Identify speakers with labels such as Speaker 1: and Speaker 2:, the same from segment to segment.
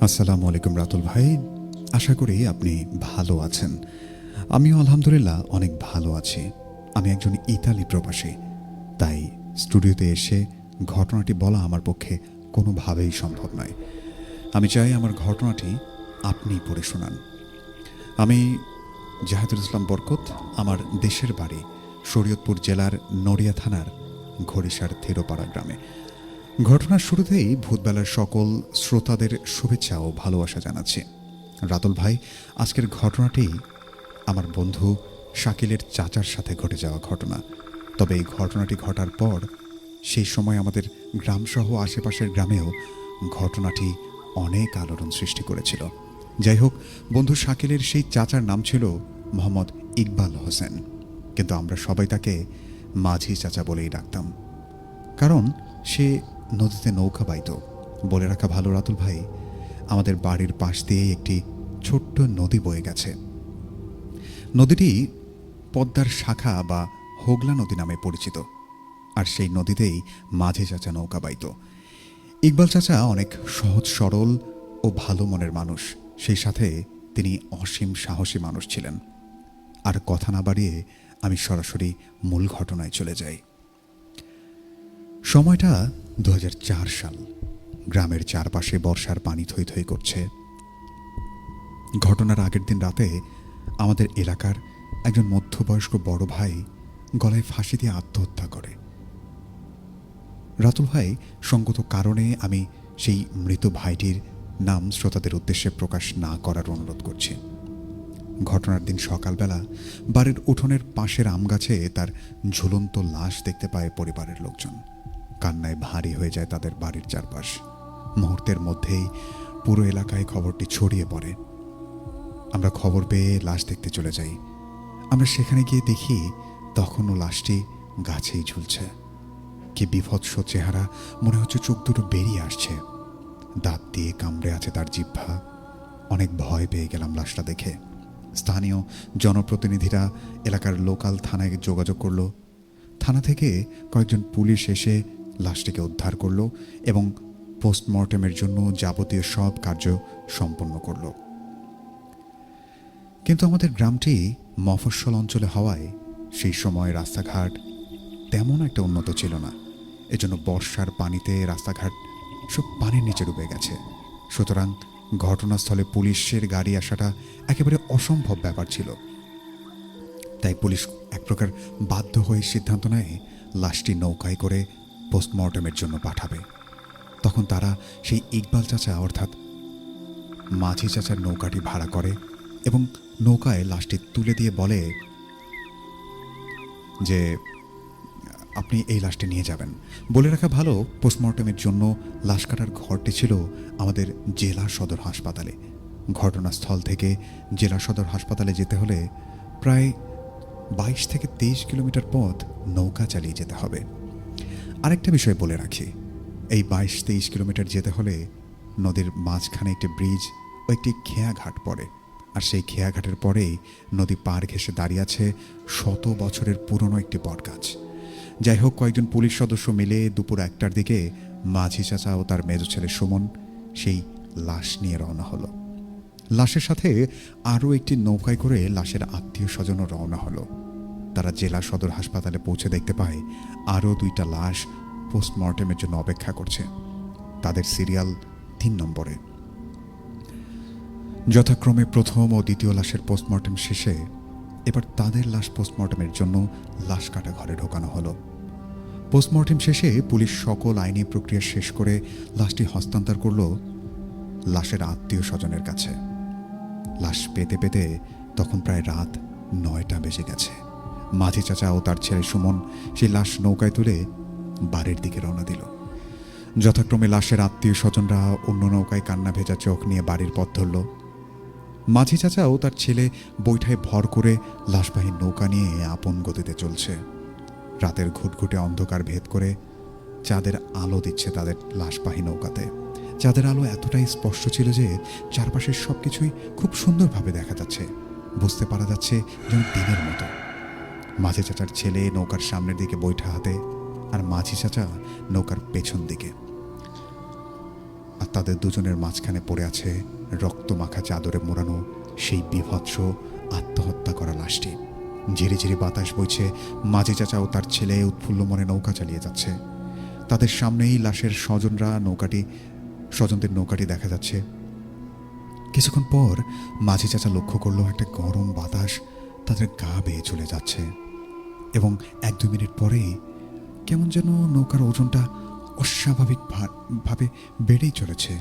Speaker 1: আসসালামু আলাইকুম রাতুল ভাই। আশা করি আপনি ভালো আছেন। আমিও আলহামদুলিল্লাহ অনেক ভালো আছি। আমি একজন ইতালি প্রবাসী। তাই স্টুডিওতে এসে ঘটনাটি বলা আমার পক্ষে কোনোভাবেই সম্ভব নয়। আমি চাই আমার ঘটনাটি আপনি পড়ে শোনান। আমি জাহাদুল ইসলাম বরকত, আমার দেশের বাড়ি শরীয়তপুর জেলার নড়িয়া থানার ঘড়িসার থেরোপাড়া গ্রামে। ঘটনার শুরুতেই ভূতবেলার সকল শ্রোতাদের শুভেচ্ছা ও ভালোবাসা জানাচ্ছি। রাতুল ভাই, আজকের ঘটনাটি আমার বন্ধু শাকিলের চাচার সাথে ঘটে যাওয়া ঘটনা। তবে এই ঘটনাটি ঘটার পর সেই সময় আমাদের গ্রামসহ আশেপাশের গ্রামেও ঘটনাটি অনেক আলোড়ন সৃষ্টি করেছিল। যাই হোক, বন্ধু শাকিলের সেই চাচার নাম ছিল মোহাম্মদ ইকবাল হোসেন। কিন্তু আমরা সবাই তাকে মাঝি চাচা বলেই ডাকতাম। কারণ সে নদীতে নৌকা বাইত। বলে রাখা ভালো, রাতুল ভাই। আমাদের বাড়ির পাশ দিয়ে একটি ছোট্ট নদী বয়ে গেছে। নদীটি পদ্মার শাখা বা হোগলা নদী নামে পরিচিত। আর সেই নদীতেই মাঝে চাচা নৌকা বাইত। ইকবাল চাচা অনেক সহজ, সরল ও ভালো মনের মানুষ। সেই সাথে তিনি অসীম সাহসী মানুষ ছিলেন। আর কথা না বাড়িয়ে আমি সরাসরি মূল ঘটনায় চলে যাই। সময়টা দু হাজার চার সাল, গ্রামের চারপাশে বর্ষার পানি থই থই করছে। ঘটনার আগের দিন রাতে আমাদের এলাকার একজন মধ্যবয়স্ক বড় ভাই গলায় ফাঁসি দিয়ে আত্মহত্যা করে। রাতুল ভাই সঙ্গত কারণে আমি সেই মৃত ভাইটির নাম শ্রোতাদের উদ্দেশ্যে প্রকাশ না করার অনুরোধ করছি। ঘটনার দিন সকালবেলা বাড়ির উঠোনের পাশের আম গাছে তার ঝুলন্ত লাশ দেখতে পায় পরিবারের লোকজন। কান্নায় ভারী হয়ে যায় তাদের বাড়ির চারপাশ। মুহূর্তের মধ্যেই পুরো এলাকায় খবরটি ছড়িয়ে পড়ে। আমরা খবর পেয়ে লাশ দেখতে চলে যাই। আমরা সেখানে গিয়ে দেখি তখনও লাশটি গাছেই ঝুলছে। কি বিভৎস চেহারা, মনে হচ্ছে চোখ দুটো বেরিয়ে আসছে। দাঁত দিয়ে কামড়ে আছে তার জিহ্বা। অনেক ভয় পেয়ে গেলাম লাশটা দেখে। স্থানীয় জনপ্রতিনিধিরা এলাকার লোকাল থানায় যোগাযোগ করল। থানা থেকে কয়েকজন পুলিশ এসে লাশটিকে উদ্ধার করল এবং পোস্টমর্টেমের জন্য যাবতীয় সব কার্য সম্পন্ন করল। কিন্তু আমাদের গ্রামটি মফস্বল অঞ্চলে হওয়ায় সেই সময় রাস্তাঘাট তেমন একটা উন্নত ছিল না। এজন্য বর্ষার পানিতে রাস্তাঘাট সব পানির নিচে ডুবে গেছে। সুতরাং ঘটনাস্থলে পুলিশের গাড়ি আসাটা একেবারে অসম্ভব ব্যাপার ছিল। তাই পুলিশ এক প্রকার বাধ্য হয়ে সিদ্ধান্ত নেয়, লাশটি নৌকায় করে পোস্টমর্টমের জন্য পাঠাবে। তখন তারা সেই ইকবাল চাচা অর্থাৎ মাঝি চাচার নৌকাটি ভাড়া করে এবং নৌকায় লাশটি তুলে দিয়ে বলে যে, আপনি এই লাশটি নিয়ে যাবেন। বলে রাখা ভালো, পোস্টমর্টমের জন্য লাশ কাটার ঘরটি ছিল আমাদের জেলা সদর হাসপাতালে। ঘটনাস্থল থেকে জেলা সদর হাসপাতালে যেতে হলে প্রায় বাইশ থেকে তেইশ কিলোমিটার পথ নৌকা চালিয়ে যেতে হবে। আরেকটা বিষয় বলে রাখি। এই বাইশ তেইশ কিলোমিটার যেতে হলে নদীর মাঝখানে একটি ব্রিজ ও একটি খেয়া ঘাট পড়ে। আর সেই খেয়া ঘাটের পরেই নদী পার ঘেসে দাঁড়িয়ে আছে শত বছরের পুরনো একটি বটগাছ। যাই হোক, কয়েকজন পুলিশ সদস্য মিলে দুপুর একটার দিকে মাঝি চাচা ও তার মেজ ছেলে সুমন সেই লাশ নিয়ে রওনা হলো। লাশের সাথে আরও একটি নৌকায় করে লাশের আত্মীয় স্বজনও রওনা হলো। তারা জেলা সদর হাসপাতালে পৌঁছে দেখতে পায়, আরও দুইটা লাশ পোস্টমর্টেমের জন্য অপেক্ষা করছে। তাদের সিরিয়াল তিন নম্বরে। যথাক্রমে প্রথম ও দ্বিতীয় লাশের পোস্টমর্টেম শেষে এবার তাদের লাশ পোস্টমর্টেমের জন্য লাশ কাটা ঘরে ঢোকানো হলো। পোস্টমর্টেম শেষে পুলিশ সকল আইনি প্রক্রিয়া শেষ করে লাশটি হস্তান্তর করল লাশের আত্মীয় স্বজনের কাছে। লাশ পেতে পেতে তখন প্রায় রাত নয়টা বেজে গেছে। মাঝি চাচা ও তার ছেলে সুমন সেই লাশ নৌকায় তুলে বাড়ির দিকে রওনা দিল। যথাক্রমে লাশের আত্মীয় স্বজনরা অন্য নৌকায় কান্না ভেজা চোখ নিয়ে বাড়ির পথ ধরল। মাঝি চাচাও তার ছেলে বৈঠায় ভর করে লাশবাহী নৌকা নিয়ে আপন গতিতে চলছে। রাতের ঘুটঘুটে অন্ধকার ভেদ করে চাঁদের আলো দিচ্ছে তাদের লাশবাহী নৌকাতে। চাঁদের আলো এতটাই স্পষ্ট ছিল যে চারপাশের সব কিছুই খুব সুন্দরভাবে দেখা যাচ্ছে। বুঝতে পারা যাচ্ছে যেন দিনের মতো। মাঝি চাচার ছেলে নৌকার সামনের দিকে বৈঠা হাতে আর মাঝি চাচা নৌকার পেছন দিকে। আর তাদের দুজনের মাঝখানে পড়ে আছে রক্ত মাখা চাদরে মোড়ানো সেই বিভৎস আত্মহত্যা করা লাশটি। ঝিরে ঝিরে বাতাস বইছে, মাঝি চাচা ও তার ছেলে উৎফুল্ল মনে নৌকা চালিয়ে যাচ্ছে। তাদের সামনেই লাশের স্বজনরা নৌকাটি, স্বজনদের নৌকাটি দেখা যাচ্ছে। কিছুক্ষণ পর মাঝি চাচা লক্ষ্য করল একটা গরম বাতাস তাদের গা বেয়ে চলে যাচ্ছে। এবং এক দুই মিনিট পরেই কেমন যেন নৌকার ওজনটা অস্বাভাবিক ভা- ভাবে বেড়েই চলেছে।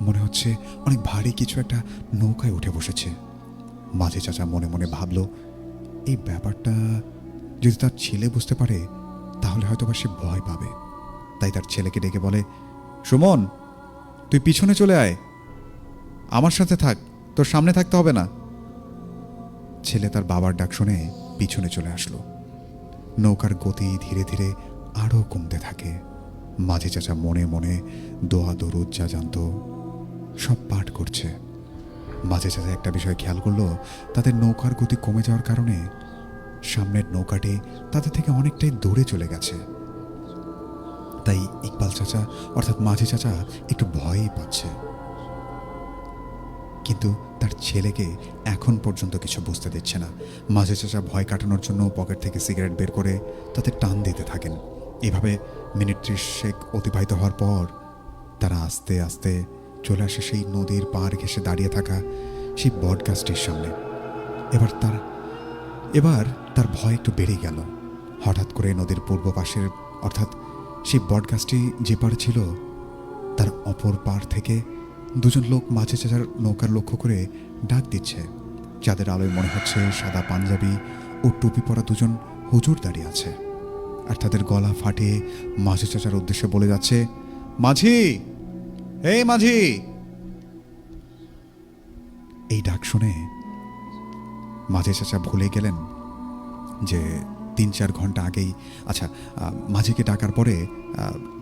Speaker 1: মনে হচ্ছে অনেক ভারী কিছু একটা নৌকায় উঠে বসেছে। মাঝে চাচা মনে মনে ভাবলো, এই ব্যাপারটা যদি তার ছেলে বুঝতে পারে, তাহলে হয়তো বা সে ভয় পাবে। তাই তার ছেলেকে ডেকে বলে, সুমন, তুই পিছনে চলে আয়। আমার সাথে থাক, তোর সামনে থাকতে হবে না। ছেলে তার বাবার ডাক শুনে পিছনে চলে আসলো। নৌকার গতি ধীরে ধীরে আরও কমতে থাকে। মাঝে চাচা মনে মনে দোয়া দরুদ যা জানতো সব পাঠ করছে। মাঝে চাচা একটা বিষয় খেয়াল করল, তাদের নৌকার গতি কমে যাওয়ার কারণে সামনের নৌকাটি তাদের থেকে অনেকটাই দূরে চলে গেছে। তাই ইকবাল চাচা অর্থাৎ মাঝি চাচা একটু ভয়ই পাচ্ছে। কিন্তু তার ছেলেকে এখন পর্যন্ত কিছু বুঝতে দিচ্ছে না। মাঝে চাচা ভয় কাটানোর জন্য পকেট থেকে সিগারেট বের করে তাতে টান দিতে থাকেন। এভাবে মিনিট ত্রিশেক অতিবাহিত হওয়ার পর তারা আস্তে আস্তে চলে আসে সেই নদীর পার ঘেসে দাঁড়িয়ে থাকা সেই বট গাছটির সামনে। এবার তার এবার তার ভয় একটু বেড়ে গেল। হঠাৎ করে নদীর পূর্ব পাশের, অর্থাৎ সেই বটগাছটি যে পার ছিল, তার অপর পার থেকে দুজন লোক মাঝে চাচার নৌকার লক্ষ্য করে ডাক দিচ্ছে। যাদের আলোয় মনে হচ্ছে সাদা পাঞ্জাবি ও টুপি পরা দুজন হুজুর দাঁড়িয়ে আছে। আর তাদের গলা ফাটে মাঝে চাচার উদ্দেশ্যে বলে যাচ্ছে, মাঝি! এই মাঝি! এই ডাক শুনে মাঝে চাচা ভুলে গেলেন যে তিন চার ঘণ্টা আগেই আচ্ছা মাঝিকে ডাকার পরে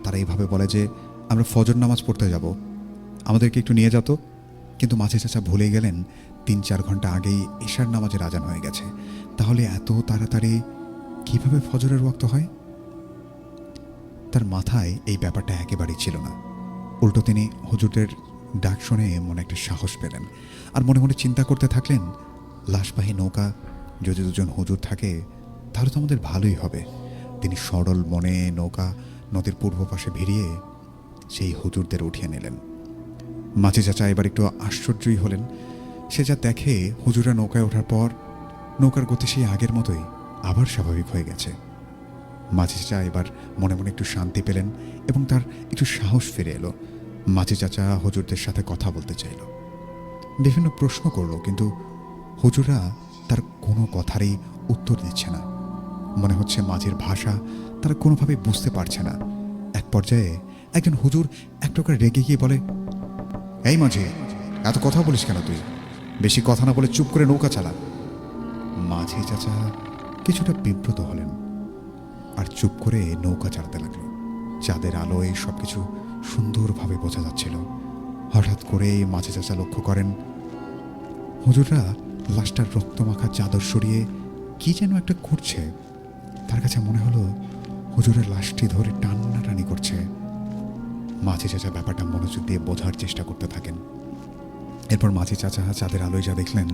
Speaker 1: তারা এইভাবে বলে যে, আমরা ফজর নামাজ পড়তে যাব। আমাদেরকে একটু নিয়ে যেত। কিন্তু মাঝে চাচা ভুলে গেলেন, তিন চার ঘণ্টা আগেই ঈশার নামাজের আজান হয়ে গেছে। তাহলে এত তাড়াতাড়ি কীভাবে ফজরের ওয়াক্ত হয়? তার মাথায় এই ব্যাপারটা একেবারেই ছিল না। উল্টো তিনি হুজুরদের ডাক শুনে মনে একটা সাহস পেলেন আর মনে মনে চিন্তা করতে থাকলেন, লাশবাহী নৌকা যদি দুজন হুজুর থাকে, তাহলে তো আমাদের ভালোই হবে। তিনি সরল মনে নৌকা নদীর পূর্ব পাশে ভিড়িয়ে সেই হুজুরদের উঠিয়ে নিলেন। মাঝি চাচা এবার একটু আশ্চর্যই হলেন। সে যা দেখে হুজুরা নৌকায় ওঠার পর নৌকার গতি সেই আগের মতোই আবার স্বাভাবিক হয়ে গেছে। মাঝি চাচা এবার মনে মনে একটু শান্তি পেলেন এবং তার একটু সাহস ফিরে এলো। মাঝি চাচা হুজুরদের সাথে কথা বলতে চাইল। বিভিন্ন প্রশ্ন করল, কিন্তু হুজুরা তার কোনো কথারই উত্তর দিচ্ছে না। মনে হচ্ছে মাঝির ভাষা তারা কোনোভাবেই বুঝতে পারছে না। এক পর্যায়ে একজন হুজুর এক প্রকার রেগে গিয়ে বলে এই মাঝি, এত কথা বলিস কেন তুই? বেশি কথা না বলে চুপ করে নৌকা চালা। মাঝি চাচা কিছুটা বিব্রত হলেন আর চুপ করে নৌকা চালাতে লাগল। চাঁদের আলোয় সব কিছু সুন্দরভাবে বোঝা যাচ্ছিল। হঠাৎ করে মাঝে চাচা লক্ষ্য করেন, হুজুররা লাশটার রক্তমাখা চাদর সরিয়ে কি যেন একটা করছে। তার কাছে মনে হলো, হুজুরের লাশটি ধরে টান্নাটানি করছে। মাঝি চাচা ব্যাপারটা মনোযোগ দিয়ে বোঝার চেষ্টা করতে থাকেন। এরপর মাঝি চাচা চাঁদের আলোয় যা দেখলেন,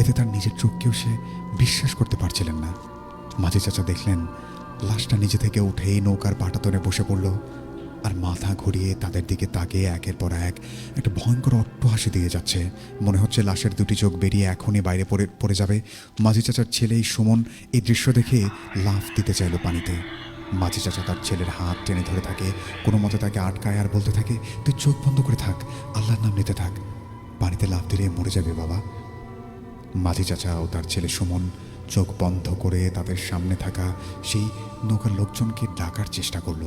Speaker 1: এতে তার নিজের চোখকেও সে বিশ্বাস করতে পারছিলেন না। মাঝি চাচা দেখলেন, লাশটা নিজে থেকে উঠেই নৌকার পাটাতনে বসে পড়ল আর মাথা ঘুরিয়ে তাদের দিকে তাকিয়ে একের পর এক একটা ভয়ঙ্কর অট্টহাসি দিয়ে যাচ্ছে। মনে হচ্ছে লাশের দুটি চোখ বেরিয়ে এখনই বাইরে পড়ে পড়ে যাবে। মাঝি চাচার ছেলে সুমন এই দৃশ্য দেখে লাফ দিতে চাইল পানিতে। মাঝি চাচা তার ছেলের হাত টেনে ধরে থাকে, কোনো মতে তাকে আটকায় আর বলতে থাকে, তুই চোখ বন্ধ করে থাক, আল্লাহর নাম নিতে থাক, পানিতে লাফ দিলে মরে যাবে বাবা। মাঝি চাচা ও তার ছেলে সুমন চোখ বন্ধ করে তাদের সামনে থাকা সেই নৌকার লোকজনকে ডাকার চেষ্টা করল।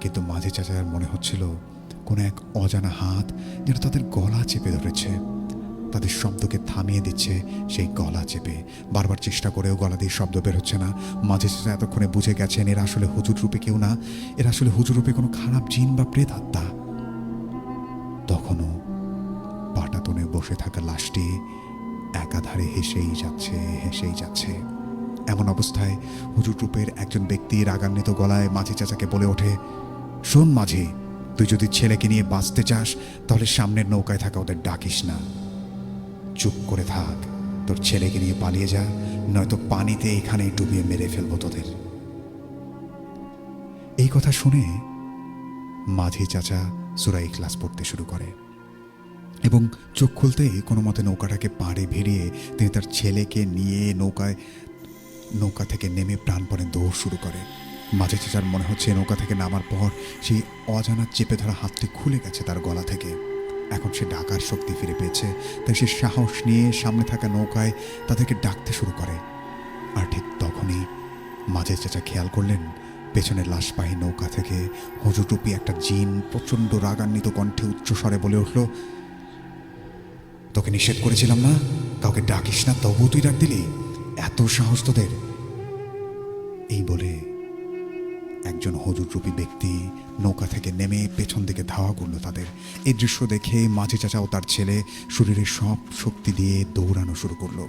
Speaker 1: কিন্তু মাঝি চাচার মনে হচ্ছিল, কোনো এক অজানা হাত যেন তাদের গলা চেপে ধরেছে। তাদের শব্দকে থামিয়ে দিচ্ছে, সেই গলা চেপে। বারবার চেষ্টা করেও গলা দিয়ে শব্দ বের হচ্ছে না। মাঝে চাচা এতক্ষণে বুঝে গেছেন, এরা আসলে হুজুর রূপে কেউ না। এরা আসলে হুজুর রূপে কোনো খারাপ জিন বা প্রেত আত্মা। তখনও পাটাতনে বসে থাকা লাশটি একাধারে হেসেই যাচ্ছে হেসেই যাচ্ছে। এমন অবস্থায় হুজুর রূপের একজন ব্যক্তি রাগান্বিত গলায় মাঝি চাচাকে বলে ওঠে, শোন মাঝি, তুই যদি ছেলেকে নিয়ে বাঁচতে চাস, তাহলে সামনের নৌকায় থাকা ওদের ডাকিস না। চুপ করে থাক। তোর ছেলেকে নিয়ে পালিয়ে যা, নয়তো পানিতে এখানেই ডুবিয়ে মেরে ফেলব তোদের। এই কথা শুনে মাঝি চাচা সুরাই ক্লাস পড়তে শুরু করে এবং চোখ খুলতেই কোনো মতে নৌকাটাকে পাড়ে ভিড়িয়ে তিনি তার ছেলেকে নিয়ে নৌকায়, নৌকা থেকে নেমে প্রাণপণে দৌড় শুরু করে। মাঝে চেঁচার মনে হচ্ছে নৌকা থেকে নামার পর সেই অজানা চেপে ধরা হাতটি খুলে গেছে তার গলা থেকে। এখন সে ডাকার শক্তি ফিরে পেয়েছে। তাই সে সাহস নিয়ে সামনে থাকা নৌকায় তাদেরকে ডাকতে শুরু করে। আর ঠিক তখনই মাঝে চেঁচা খেয়াল করলেন, পেছনের লাশবাহী নৌকা থেকে হুজুটুপি একটা জিন প্রচণ্ড রাগান্বিত কণ্ঠে উচ্চস্বরে বলে উঠল, তোকে নিষেধ করেছিলাম না? কাউকে ডাকিস না, তবুও তুই ডাক দিলি? এত সাহস তোদের? এই বলে একজন হজুররূপী ব্যক্তি নৌকা থেকে নেমে পেছন দিকে ধাওয়া করল তাদের। এই দৃশ্য দেখে মাঝি চাচা ও তার ছেলে শরীরের সব শক্তি দিয়ে দৌড়ানো শুরু করল।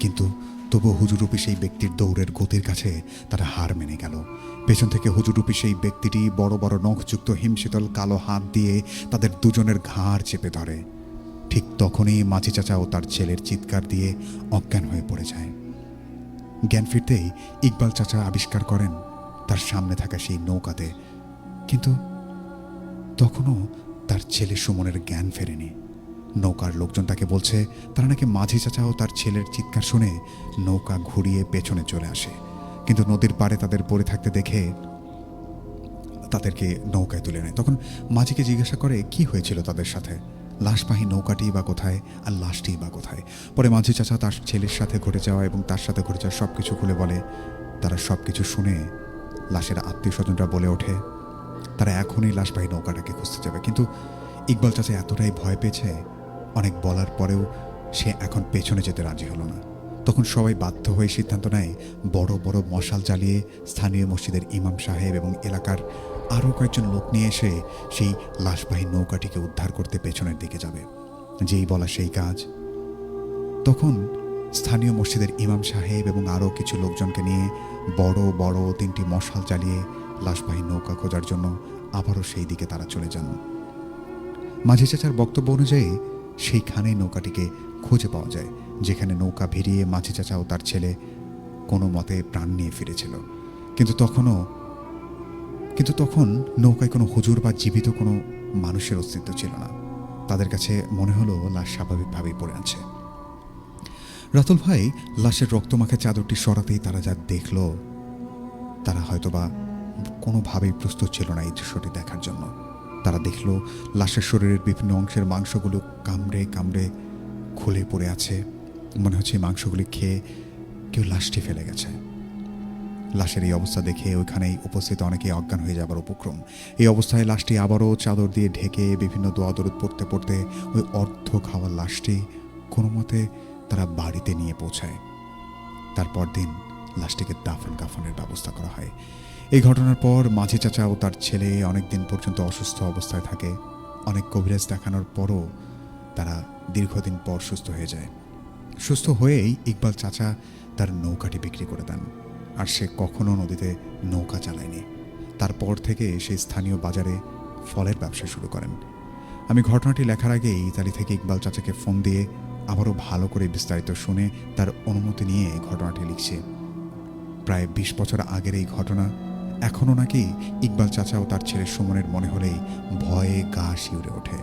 Speaker 1: কিন্তু তবু হুজুরূপী সেই ব্যক্তির দৌড়ের গতির কাছে তারা হার মেনে গেল। পেছন থেকে হুজুরূপী সেই ব্যক্তিটি বড় বড় নখযুক্ত হিমশীতল কালো হাত দিয়ে তাদের দুজনের ঘাড় চেপে ধরে। ঠিক তখনই মাঝি চাচা ও তার ছেলের চিৎকার দিয়ে অজ্ঞান হয়ে পড়ে যায়। জ্ঞান ফিরতেই ইকবাল চাচা আবিষ্কার করেন তার সামনে থাকা সেই নৌকাতে, কিন্তু তখনও তার ছেলে সুমনের জ্ঞান ফেরেনি। নৌকার লোকজন তাকে বলছে, তারা নাকি মাঝি চাচা ও তার ছেলের চিৎকার শুনে নৌকা ঘুরিয়ে পেছনে চলে আসে। কিন্তু নদীর পাড়ে তাদের পড়ে থাকতে দেখে তাদেরকে নৌকায় তুলে নেয়। তখন মাঝিকে জিজ্ঞাসা করে, কি হয়েছিল তাদের সাথে? লাশবাহী নৌকাটি বা কোথায়? আর লাশটি বা কোথায়? পরে মাঝি চাচা তার ছেলের সাথে ঘটে যাওয়া এবং তার সাথে ঘটে যাওয়া সব কিছু খুলে বলে। তারা সব কিছু শুনে লাশের আত্মীয় স্বজনরা বলে ওঠে, তারা এখনই লাশবাহী নৌকাটাকে খুঁজতে যাবে। কিন্তু ইকবাল চাচা এতটাই ভয় পেয়েছে, অনেক বলার পরেও সে এখন পেছনে যেতে রাজি হলো না। তখন সবাই বাধ্য হয়ে সিদ্ধান্ত নেয়, বড় বড় মশাল জ্বালিয়ে স্থানীয় মসজিদের ইমাম সাহেব এবং এলাকার আরও কয়েকজন লোক নিয়ে এসে সেই লাশবাহী নৌকাটিকে উদ্ধার করতে পেছনের দিকে যাবে। যেই বলা সেই কাজ। তখন স্থানীয় মসজিদের ইমাম সাহেব এবং আরও কিছু লোকজনকে নিয়ে বড় বড় তিনটি মশাল জ্বালিয়ে লাশবাহী নৌকা খোঁজার জন্য আবারও সেই দিকে তারা চলে যান। মাঝি চাচার বক্তব্য অনুযায়ী সেইখানেই নৌকাটিকে খুঁজে পাওয়া যায়, যেখানে নৌকা ভিড়িয়ে মাঝি চাচা ও তার ছেলে কোনো মতে প্রাণ নিয়ে ফিরেছিল। কিন্তু তখনও, কিন্তু তখন নৌকায় কোনো হুজুর বা জীবিত কোনো মানুষের অস্তিত্ব ছিল না। তাদের কাছে মনে হলো লাশ স্বাভাবিকভাবেই পড়ে আছে। রাতুল ভাই লাশের রক্তমাখা চাদরটি সরাতেই তারা যা দেখল, তারা হয়তোবা কোনোভাবেই প্রস্তুত ছিল না এই দৃশ্যটি দেখার জন্য। তারা দেখল লাশের শরীরের বিভিন্ন অংশের মাংসগুলো কামড়ে কামড়ে খুলে পড়ে আছে। মনে হচ্ছে মাংসগুলি খেয়ে কেউ লাশটি ফেলে গেছে। লাশের এই অবস্থা দেখে ওইখানেই উপস্থিত অনেকেই অজ্ঞান হয়ে যাবার উপক্রম। এই অবস্থায় লাশটি আবারও চাদর দিয়ে ঢেকে বিভিন্ন দোয়া দরুদ পড়তে পড়তে ওই অর্ধ খাওয়া লাশটি কোনো মতে তারা বাড়িতে নিয়ে পৌঁছায়। তারপর দিন লাশটিকে দাফন কাফনের ব্যবস্থা করা হয়। এই ঘটনার পর মাঝি চাচা ও তার ছেলে অনেক দিন পর্যন্ত অসুস্থ অবস্থায় থাকে। অনেক কবিরাজ দেখানোর পরও তারা দীর্ঘদিন পর সুস্থ হয়ে যায়। সুস্থ হয়েই ইকবাল চাচা তার নৌকাটি বিক্রি করে দেন। আর সে কখনো নদীতে নৌকা চালায়নি। তারপর থেকে সেই স্থানীয় বাজারে ফলের ব্যবসা শুরু করেন। আমি ঘটনাটি লেখার আগে ইতালি থেকে ইকবাল চাচাকে ফোন দিয়ে আবারও ভালো করে বিস্তারিত শুনে তার অনুমতি নিয়ে ঘটনাটি লিখছে। প্রায় বিশ বছর আগের এই ঘটনা, এখনও নাকি ইকবাল চাচা ও তার ছেলে সুমনের মনে হলেই ভয়ে গা শিউরে ওঠে।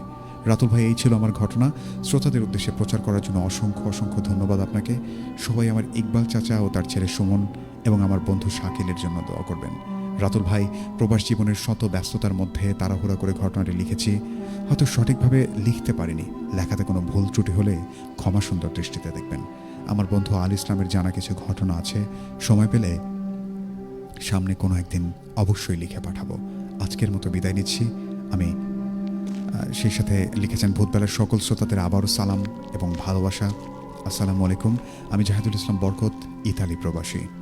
Speaker 1: রাতুল ভাই, এই ছিল আমার ঘটনা। শ্রোতাদের উদ্দেশ্যে প্রচার করার জন্য অসংখ্য অসংখ্য ধন্যবাদ আপনাকে। সবাই আমার ইকবাল চাচা ও তার ছেলে সুমন এবং আমার বন্ধু শাকিলের জন্য দোয়া করবেন। রাতুল ভাই, প্রবাস জীবনের শত ব্যস্ততার মধ্যে তাড়াহুড়া করে ঘটনাটি লিখেছি, হয়তো সঠিকভাবে লিখতে পারিনি। লেখাতে কোনো ভুল ত্রুটি হলে ক্ষমা সুন্দর দৃষ্টিতে দেখবেন। আমার বন্ধু আল ইসলামের জানা কিছু ঘটনা আছে, সময় পেলে সামনে কোনো একদিন অবশ্যই লিখে পাঠাবো। আজকের মতো বিদায় নিচ্ছি। আমি সেই সাথে লিখেছেন ভূতবেলার সকল শ্রোতাদের আবারও সালাম এবং ভালোবাসা। আসসালামু আলাইকুম। আমি জাহিদুল ইসলাম বরকত, ইতালি প্রবাসী।